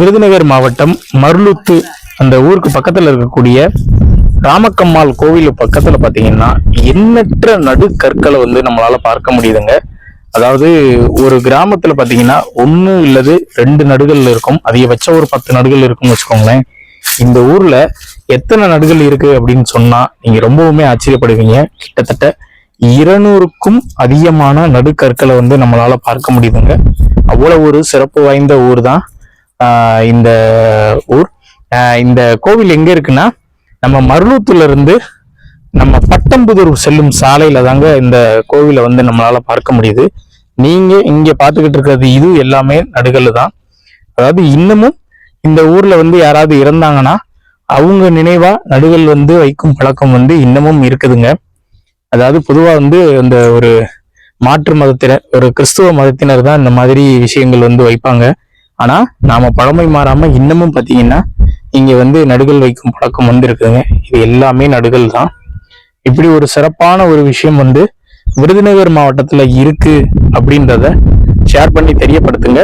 விருதுநகர் மாவட்டம் மருளுத்து அந்த ஊருக்கு பக்கத்துல இருக்கக்கூடிய ராமக்கம்மாள் கோவில் பக்கத்துல பாத்தீங்கன்னா எண்ணற்ற நடுக்கற்களை வந்து நம்மளால பார்க்க முடியுதுங்க. அதாவது ஒரு கிராமத்துல பாத்தீங்கன்னா ஒண்ணு இல்லது ரெண்டு நடுகள் இருக்கும். அதிகபட்சம் ஒரு பத்து நடுகள் இருக்கும்னு வச்சுக்கோங்களேன். இந்த ஊர்ல எத்தனை நடுகள் இருக்கு அப்படின்னு சொன்னா நீங்க ரொம்பவுமே ஆச்சரியப்படுவீங்க. கிட்டத்தட்ட இருநூறுக்கும் அதிகமான நடுக்கற்களை வந்து நம்மளால பார்க்க முடியுதுங்க. அவ்வளவு ஒரு சிறப்பு வாய்ந்த ஊர் தான் இந்த ஊர். இந்த கோவில் எங்க இருக்குன்னா நம்ம மருளூத்துல இருந்து நம்ம பட்டம்புதூர் செல்லும் சாலையில தாங்க இந்த கோவிலை வந்து நம்மளால பார்க்க முடியுது. நீங்க இங்க பாத்துக்கிட்டு இருக்கிறது இது எல்லாமே நடுகல் தான். அதாவது இன்னமும் இந்த ஊர்ல வந்து யாராவது இறந்தாங்கன்னா அவங்க நினைவா நடுகள் வந்து வைக்கும் பழக்கம் வந்து இன்னமும் இருக்குதுங்க. அதாவது பொதுவா வந்து இந்த ஒரு மாற்று மதத்தினர் ஒரு கிறிஸ்துவ மதத்தினர் தான் இந்த மாதிரி விஷயங்கள் வந்து வைப்பாங்க. ஆனா நாம பழமை மாறாம இன்னமும் பாத்தீங்கன்னா இங்க வந்து நடுகள் வைக்கும் பழக்கம் வந்து இருக்குதுங்க இது எல்லாமே நடுகள் தான். இப்படி ஒரு சிறப்பான ஒரு விஷயம் வந்து விருதுநகர் மாவட்டத்துல இருக்கு அப்படின்றத ஷேர் பண்ணி தெரியப்படுத்துங்க.